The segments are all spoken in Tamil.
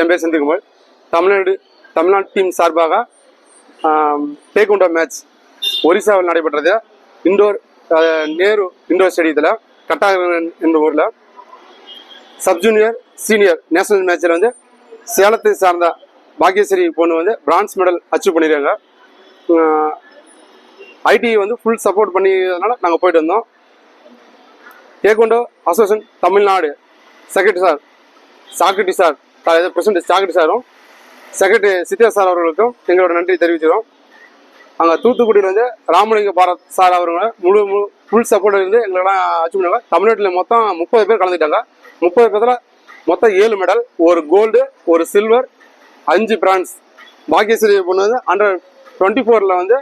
என் பேர் செந்தில்குமார் தமிழ்நாடு தமிழ்நாடு டீம் சார்பாக டேக்குண்டோ மேட்ச் ஒரிசாவில் நடைபெற்றது. இண்டோர் நேரு இண்டோர் ஸ்டேடியத்தில் கட்டாக என்ற ஊரில் சப் ஜூனியர் சீனியர் நேஷனல் மேட்ச்சில் வந்து சேலத்தை சார்ந்த பாக்யஸ்ரீ பொண்ணு வந்து பிரான்ஸ் மெடல் அச்சீவ் பண்ணியிருக்காங்க ஐடி வந்து ஃபுல் சப்போர்ட் பண்ணியதுனால நாங்கள் போயிட்டு வந்தோம். Taekwondo association Tamil Nadu. Secretary sir Socrates sir president Socrates சாரும் செக்ரட்டரி சித்யா சார் அவர்களுக்கும் எங்களோட நன்றி தெரிவிச்சிடும் அங்கே தூத்துக்குடியில் வந்து ராமலிங்க பாரத் சார் அவருங்க முழு முழு ஃபுல் சப்போர்ட் இருந்து எங்களெல்லாம் அச்சீவ் பண்ணாங்க தமிழ்நாட்டில் மொத்தம் முப்பது பேர் கலந்துட்டாங்க முப்பது பேர்த்தில் மொத்தம் ஏழு மெடல் ஒரு கோல்டு ஒரு சில்வர் அஞ்சு பிரான்ஸ் பாக்கியஸ்ரீ பொண்ணு வந்து அண்டர் டுவெண்ட்டி ஃபோரில் வந்து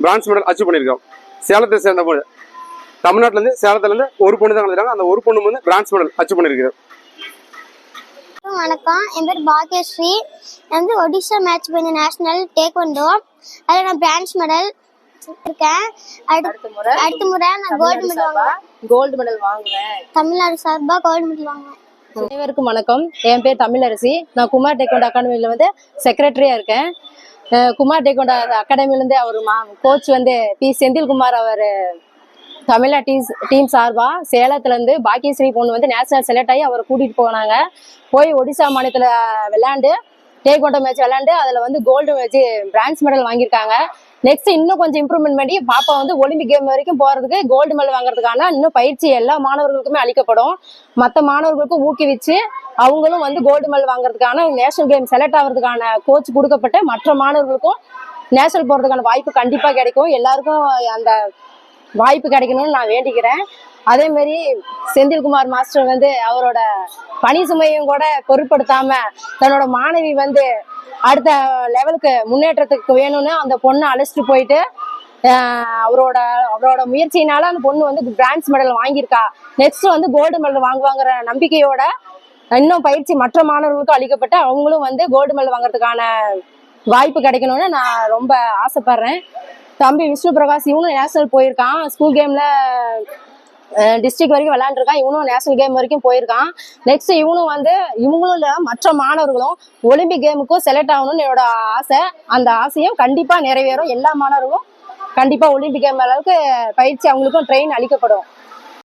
பிரான்ஸ் மெடல் அச்சீவ் பண்ணியிருக்கோம். சேலத்தை சேர்ந்த பொண்ணு. தமிழ்நாட்டிலேருந்து சேலத்துலேருந்து ஒரு பொண்ணு தான் கலந்துட்டாங்க. அந்த ஒரு பொண்ணு வந்து பிரான்ஸ் மெடல் அச்சீவ் பண்ணியிருக்கிறேன் வணக்கம். என் பேர் பாக்யஸ்ரீ. நான் வந்து ஒடிஷா மேட்ச் பண்ண நேஷனல் டேக்வண்டோ அதில் நான் பிரான்ச் மெடல் இருக்கேன். அடுத்த முறை. அடுத்த முறை நான் கோல்டு மெடல் வாங்குவேன். கோல்டு மெடல் வாங்குவேன். தமிழ்நாடு சார்பாக கோல்டு மெடல் வாங்குவேன். அனைவருக்கும் வணக்கம். என் பேர் தமிழரசி. நான் குமார் டேக்கோண்டா அகாடமியில் வந்து செக்ரட்டரியா இருக்கேன். குமார் டேக்கோண்டா அகாடமிலேருந்து அவர் மா கோச் வந்து பி செந்தில்குமார் அவர் தமிழ்நாடு டீம் டீம் சார்பா சேலத்துலேருந்து பாக்கியஸ்ரீ பொண்ணு வந்து நேஷனல் செலக்ட் ஆகி அவரை கூட்டிகிட்டு போனாங்க. போய் ஒடிசா மாநிலத்தில் விளையாண்டு டேக்வாண்டோ மேட்ச் விளையாண்டு அதில் வந்து கோல்டு வச்சு பிரான்ஸ் மெடல் வாங்கியிருக்காங்க. நெக்ஸ்ட் இன்னும் கொஞ்சம் இம்ப்ரூவ்மெண்ட் பண்ணி பாப்பா வந்து ஒலிம்பிக் கேம் வரைக்கும் போகிறதுக்கு கோல்டு மெடல் வாங்குறதுக்கான இன்னும் பயிற்சி எல்லா மாணவர்களுக்குமே அளிக்கப்படும். மற்ற மாணவர்களுக்கும் ஊக்குவிச்சு அவங்களும் வந்து கோல்டு மெடல் வாங்குறதுக்கான நேஷனல் கேம் செலக்ட் ஆகிறதுக்கான கோச் கொடுக்கப்பட்டு மற்ற மாணவர்களுக்கும் நேஷனல் போகிறதுக்கான வாய்ப்பு கண்டிப்பாக கிடைக்கும். எல்லாருக்கும் அந்த வாய்ப்பு கிடைக்கணும்னு நான் வேண்டிக்கிறேன். அதே மாதிரி செந்தில்குமார் மாஸ்டர் வந்து அவரோட பணி சுமையும் கூட பொருட்படுத்தாம தன்னோட மாணவி வந்து அடுத்த லெவலுக்கு முன்னேற்றத்துக்கு வேணும்னு அந்த பொண்ணை அழைச்சிட்டு போயிட்டு அவரோட அவரோட முயற்சியினால அந்த பொண்ணு வந்து பிரான்ஸ் மெடல் வாங்கியிருக்கா. நெக்ஸ்ட் வந்து கோல்டு மெடல் வாங்குவாங்கிற நம்பிக்கையோட இன்னும் பயிற்சி மற்ற மாணவர்களுக்கும் அளிக்கப்பட்டு அவங்களும் வந்து கோல்டு மெடல் வாங்குறதுக்கான வாய்ப்பு கிடைக்கணும்னு நான் ரொம்ப ஆசைப்படுறேன். தம்பி விஷ்ணு பிரகாஷ் இவனும் நேஷனல் போயிருக்கான். ஸ்கூல் கேம்ல டிஸ்ட்ரிக்ட் வரைக்கும் விளையாண்டுருக்கான். இவனும் நேஷனல் கேம் வரைக்கும் போயிருக்கான். நெக்ஸ்ட் இவனும் வந்து இவங்களும் இல்லை மற்ற மாணவர்களும் ஒலிம்பிக் கேமுக்கும் செலக்ட் ஆகணும்னு என்னோட ஆசை. அந்த ஆசையும் கண்டிப்பாக நிறைவேறும். எல்லா மாணவர்களும் கண்டிப்பா ஒலிம்பிக் கேம் அளவுக்கு பயிற்சி அவங்களுக்கும் ட்ரெயின் அளிக்கப்படும்.